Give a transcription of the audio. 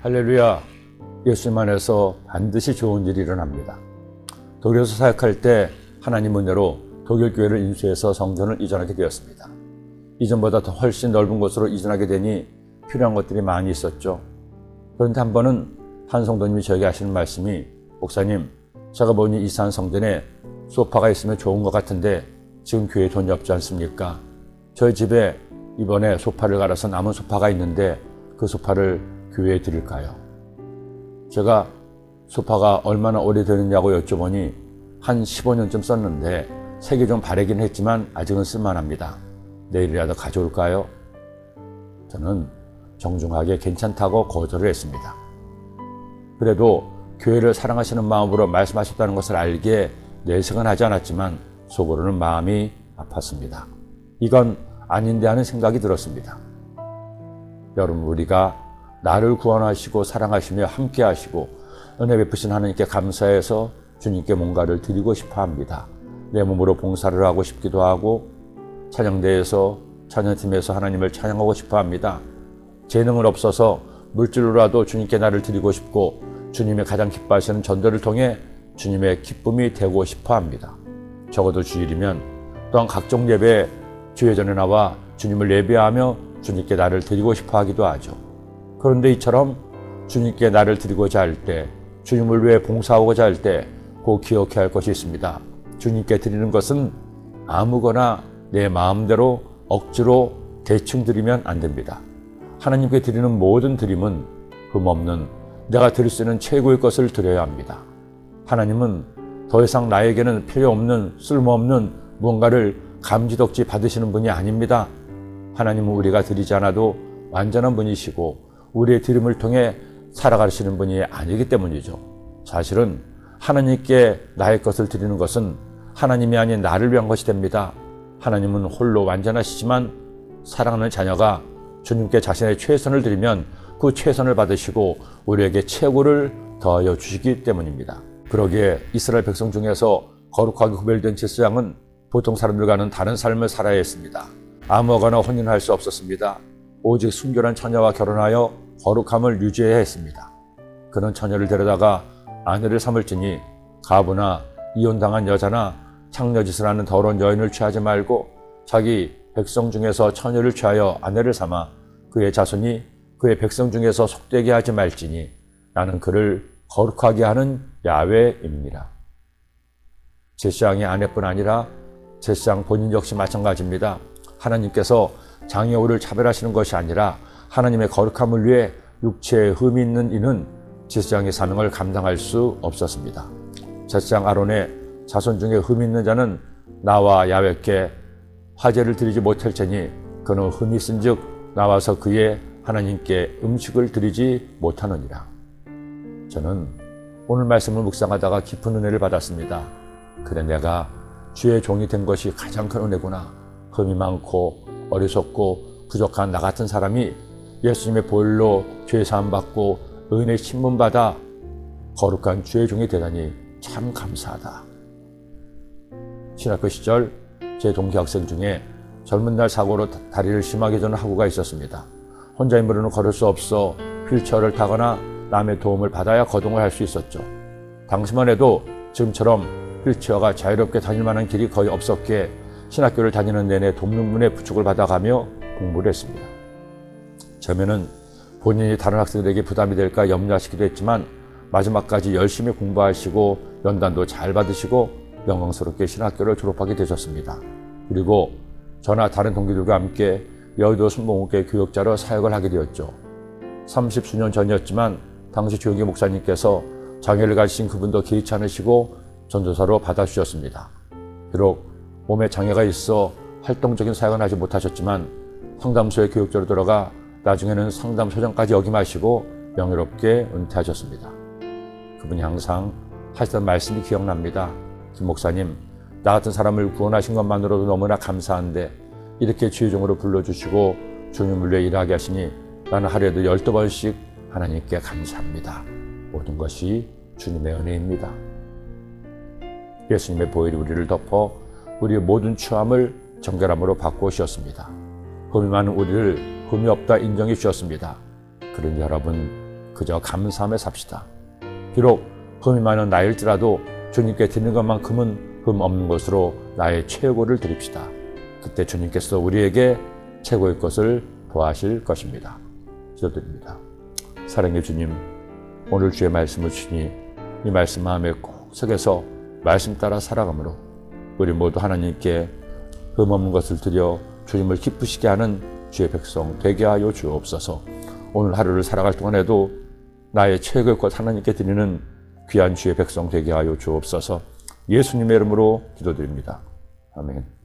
할렐루야. 예수님 안에서 반드시 좋은 일이 일어납니다. 독일에서 사역할 때 하나님 은혜로 독일 교회를 인수해서 성전을 이전하게 되었습니다. 이전보다 더 훨씬 넓은 곳으로 이전하게 되니 필요한 것들이 많이 있었죠. 그런데 한 번은 한 성도님이 저에게 하시는 말씀이 목사님, 제가 보니 이산 성전에 소파가 있으면 좋은 것 같은데 지금 교회에 돈이 없지 않습니까? 저희 집에 이번에 소파를 갈아서 남은 소파가 있는데 그 소파를 교회에 드릴까요? 제가 소파가 얼마나 오래되느냐고 여쭤보니 한 15년쯤 썼는데 색이 좀 바래긴 했지만 아직은 쓸만합니다. 내일이라도 가져올까요? 저는 정중하게 괜찮다고 거절을 했습니다. 그래도 교회를 사랑하시는 마음으로 말씀하셨다는 것을 알기에 내색은 하지 않았지만 속으로는 마음이 아팠습니다. 이건 아닌데 하는 생각이 들었습니다. 여러분, 우리가 나를 구원하시고 사랑하시며 함께 하시고 은혜 베푸신 하나님께 감사해서 주님께 뭔가를 드리고 싶어 합니다. 내 몸으로 봉사를 하고 싶기도 하고 찬양대에서 찬양팀에서 하나님을 찬양하고 싶어 합니다. 재능은 없어서 물질로라도 주님께 나를 드리고 싶고 주님의 가장 기뻐하시는 전도를 통해 주님의 기쁨이 되고 싶어 합니다. 적어도 주일이면 또한 각종 예배 주회 전에 나와 주님을 예배하며 주님께 나를 드리고 싶어 하기도 하죠. 그런데 이처럼 주님께 나를 드리고자 할 때, 주님을 위해 봉사하고자 할 때 꼭 기억해야 할 것이 있습니다. 주님께 드리는 것은 아무거나 내 마음대로 억지로 대충 드리면 안 됩니다. 하나님께 드리는 모든 드림은 흠없는 내가 드릴 수 있는 최고의 것을 드려야 합니다. 하나님은 더 이상 나에게는 필요 없는 쓸모없는 무언가를 감지덕지 받으시는 분이 아닙니다. 하나님은 우리가 드리지 않아도 완전한 분이시고 우리의 드림을 통해 살아가시는 분이 아니기 때문이죠. 사실은 하나님께 나의 것을 드리는 것은 하나님이 아닌 나를 위한 것이 됩니다. 하나님은 홀로 완전하시지만 사랑하는 자녀가 주님께 자신의 최선을 드리면 그 최선을 받으시고 우리에게 최고를 더하여 주시기 때문입니다. 그러기에 이스라엘 백성 중에서 거룩하게 구별된 제사장은 보통 사람들과는 다른 삶을 살아야 했습니다. 아무거나 혼인할 수 없었습니다. 오직 순결한 처녀와 결혼하여 거룩함을 유지해야 했습니다. 그런 처녀를 데려다가 아내를 삼을지니 가부나 이혼당한 여자나 창녀짓을 하는 더러운 여인을 취하지 말고 자기 백성 중에서 처녀를 취하여 아내를 삼아 그의 자손이 그의 백성 중에서 속되게 하지 말지니 나는 그를 거룩하게 하는 야외입니다. 제사장의 아내뿐 아니라 제사장 본인 역시 마찬가지입니다. 하나님께서 장애우를 차별하시는 것이 아니라 하나님의 거룩함을 위해 육체에 흠이 있는 이는 제사장의 사명을 감당할 수 없었습니다. 제사장 아론의 자손 중에 흠이 있는 자는 나와 야외께 화제를 드리지 못할 테니 그는 흠이 있은즉 나와서 그의 하나님께 음식을 드리지 못하느니라. 저는 오늘 말씀을 묵상하다가 깊은 은혜를 받았습니다. 그래 내가 주의 종이 된 것이 가장 큰 은혜구나. 흠이 많고 어리석고 부족한 나 같은 사람이 예수님의 보혈로 죄 사함 받고 은혜 신문 받아 거룩한 주의 종이 되다니 참 감사하다. 신학교 시절 제 동기 학생 중에 젊은 날 사고로 다리를 심하게 저는 하고가 있었습니다. 혼자 힘으로는 걸을 수 없어 휠체어를 타거나 남의 도움을 받아야 거동을 할 수 있었죠. 당시만 해도 지금처럼 휠체어가 자유롭게 다닐 만한 길이 거의 없었기에 신학교를 다니는 내내 돕는 분의 부축을 받아가며 공부를 했습니다. 처음에는 본인이 다른 학생들에게 부담이 될까 염려하시기도 했지만 마지막까지 열심히 공부하시고 연단도 잘 받으시고 영광스럽게 신학교를 졸업하게 되셨습니다. 그리고 저나 다른 동기들과 함께 여의도 순복음교회 교역자로 사역을 하게 되었죠. 30수년 전이었지만 당시 조영기 목사님께서 장애를 가지신 그분도 개의치 않으시고 전도사로 받아주셨습니다. 비록 몸에 장애가 있어 활동적인 사역은 하지 못하셨지만 상담소에 교육자로 들어가 나중에는 상담소장까지 역임하시고 명예롭게 은퇴하셨습니다. 그분이 항상 하시던 말씀이 기억납니다. 김 목사님, 나 같은 사람을 구원하신 것만으로도 너무나 감사한데 이렇게 주의종으로 불러주시고 주님을 위해 일하게 하시니 나는 하루에도 열두 번씩 하나님께 감사합니다. 모든 것이 주님의 은혜입니다. 예수님의 보혈이 우리를 덮어 우리의 모든 추함을 정결함으로 바꾸셨습니다. 흠이 많은 우리를 흠이 없다 인정해 주셨습니다. 그런 여러분 그저 감사함에 삽시다. 비록 흠이 많은 나일지라도 주님께 드리는 것만큼은 흠 없는 것으로 나의 최고를 드립시다. 그때 주님께서 우리에게 최고의 것을 도하실 것입니다. 기도드립니다. 사랑의 주님, 오늘 주의 말씀을 주니 이 말씀 마음에 꼭 새겨서 말씀 따라 살아가므로 우리 모두 하나님께 흠 없는 것을 드려 주님을 기쁘시게 하는 주의 백성 되게 하여 주옵소서. 오늘 하루를 살아갈 동안에도 나의 최고의 것 하나님께 드리는 귀한 주의 백성 되게 하여 주옵소서. 예수님의 이름으로 기도드립니다. 아멘.